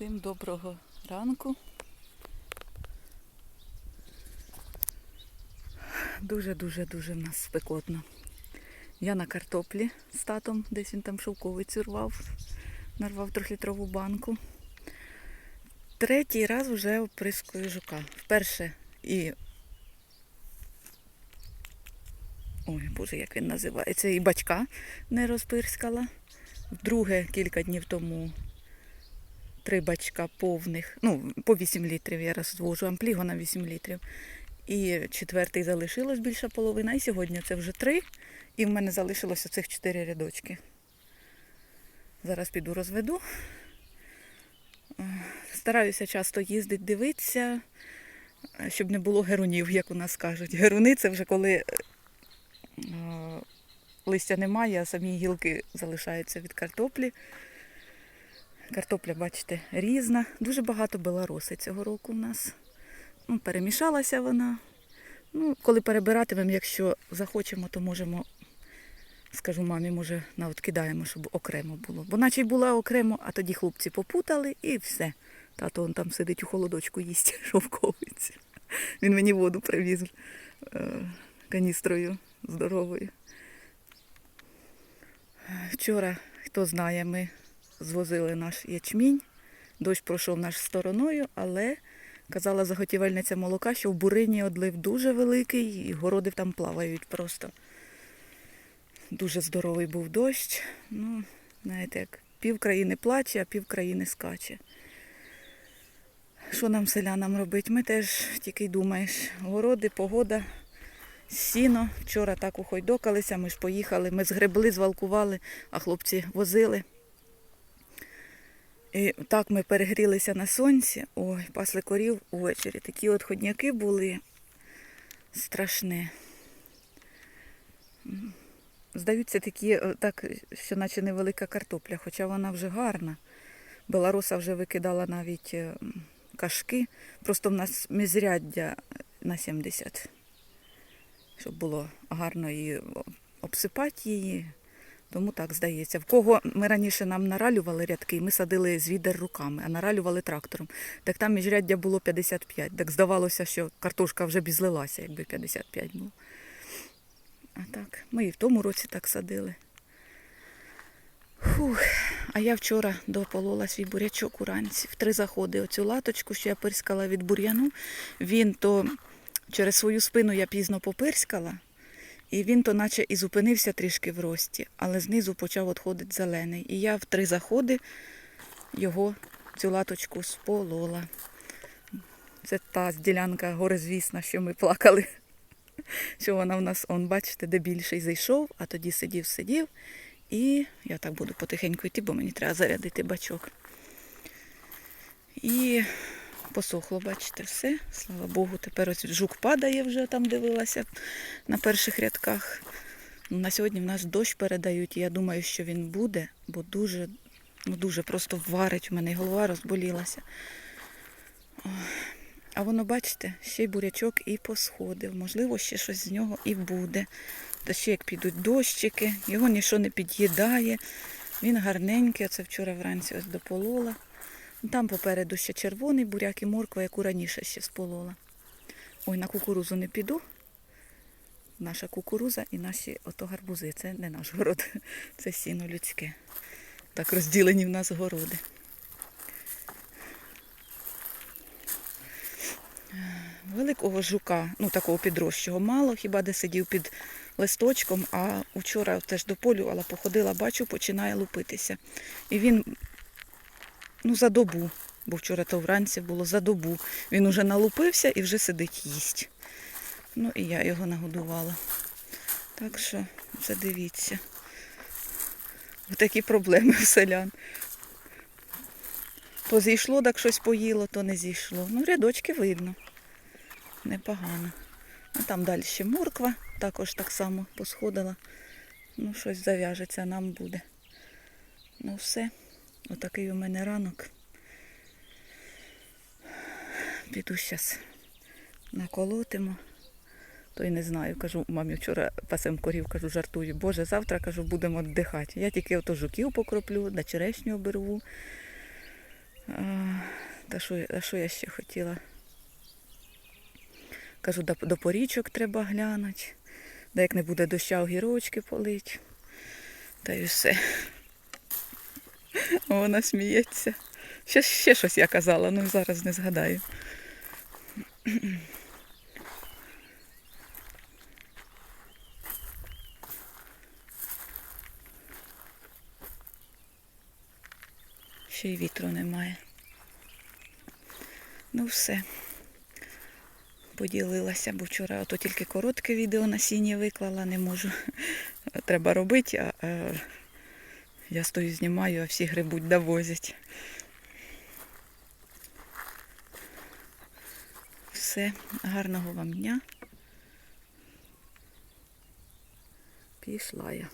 Всім доброго ранку. Дуже-дуже-дуже в нас спекотно. Я на картоплі з татом, десь він там шовковицю рвав, нарвав трьохлітрову банку. Третій раз вже оприскую жука. Вперше і. Ой, боже, як він називається, і бачка не розпирскала. Вдруге, кілька днів тому три бачка повних, ну, по 8 літрів я розвожу, ампліго на 8 літрів. І четвертий залишилось більша половина, і сьогодні це вже три. І в мене залишилося цих чотири рядочки. Зараз піду розведу. Стараюся часто їздити, дивитися, щоб не було герунів, як у нас кажуть. Геруни це вже коли е, листя немає, а самі гілки залишаються від картоплі. Картопля, бачите, різна. Дуже багато белароси цього року в нас. Ну, перемішалася вона. Ну, коли перебиратимемо, якщо захочемо, то можемо, скажу мамі, може, навкидаємо, щоб окремо було. Бо наче й була окремо, а тоді хлопці попутали і все. Тато он там сидить у холодочку їсть шовковиці. Він мені воду привіз е, каністрою здоровою. Вчора, хто знає, ми звозили наш ячмінь. Дощ пройшов наш стороною, але казала заготівельниця молока, що в бурині одлив дуже великий, і городи там плавають просто. Дуже здоровий був дощ. Ну, знаєте, як пів країни плаче, а пів країни скаче. Що нам, селянам, робити? Ми теж тільки й думаєш, городи, погода, сіно. Вчора так ухойдокалися, ми ж поїхали, ми згребли, звалкували, а хлопці возили. І так ми перегрілися на сонці. Ой, пасли корів увечері. Такі от ходняки були страшні. Здаються такі, е, так, що наче невелика картопля, хоча вона вже гарна. Беларуса вже викидала навіть е, кашки. Просто в нас міжряддя на 70. Щоб було гарно її обсипати її. Тому так здається. В кого ми раніше нам наралювали рядки, ми садили з відер руками, а наралювали трактором. Так там міжряддя було 55. Так здавалося, що картошка вже б злилася, якби 55 було. А так, ми і в тому році так садили. Фух. А я вчора дополола свій бурячок уранці. В три заходи оцю латочку, що я пирскала від бур'яну. Він то через свою спину я пізно попирскала. І він то наче і зупинився трішки в рості, але знизу почав відходити зелений. І я в три заходи його цю латочку сполола. Це та ділянка горизвісна, що ми плакали. Що вона в нас, он, бачите, де більший зайшов, а тоді сидів, сидів. І я так буду потихеньку йти, бо мені треба зарядити бачок. І посохло, бачите, все. Слава Богу, тепер ось жук падає вже там дивилася на перших рядках. Ну, На сьогодні в нас дощ передають, і я думаю, що він буде, бо дуже, ну дуже просто варить у мене і голова розболілася. А воно, бачите, ще й бурячок і посходив. Можливо, ще щось з нього і буде. Та ще як підуть дощики, його нічого не під'їдає. Він гарненький, оце вчора вранці ось дополола. Там попереду ще червоний буряк і морква, яку раніше ще сполола. Ой, на кукурузу не піду. Наша кукуруза і наші ото гарбузи. Це не наш город, це сіно людське. Так розділені в нас городи. Великого жука, ну такого підрощого, мало, хіба де сидів під листочком, а вчора теж дополювала, походила, бачу, починає лупитися. І він ну, за добу, бо вчора то вранці було за добу. Він уже налупився і вже сидить їсть. Ну і я його нагодувала. Так що це дивіться. Такі проблеми в селян. То зійшло, так щось поїло, то не зійшло. Ну, рядочки видно. Непогано. А там далі ще морква, також так само посходила. Ну, щось зав'яжеться, нам буде. Ну все. Отакий у мене ранок. Піду зараз наколотимо. То й не знаю, кажу, мамі вчора пасем корів, кажу, жартую. Боже, завтра кажу, будемо віддихати. Я тільки ото жуків покроплю, да черешню оберву. Та що, а що я ще хотіла? Кажу, до, до порічок треба глянути. Да як не буде доща, огірочки полить. Та й все. Вона сміється. Ще, ще щось я казала, ну зараз не згадаю. Ще й вітру немає. Ну все. Поділилася, бо вчора ото тільки коротке відео на сіні виклала, не можу. Треба робити, а, я стою, знімаю, а всі грибуть довозять. Все, гарного вам дня. Пішла я.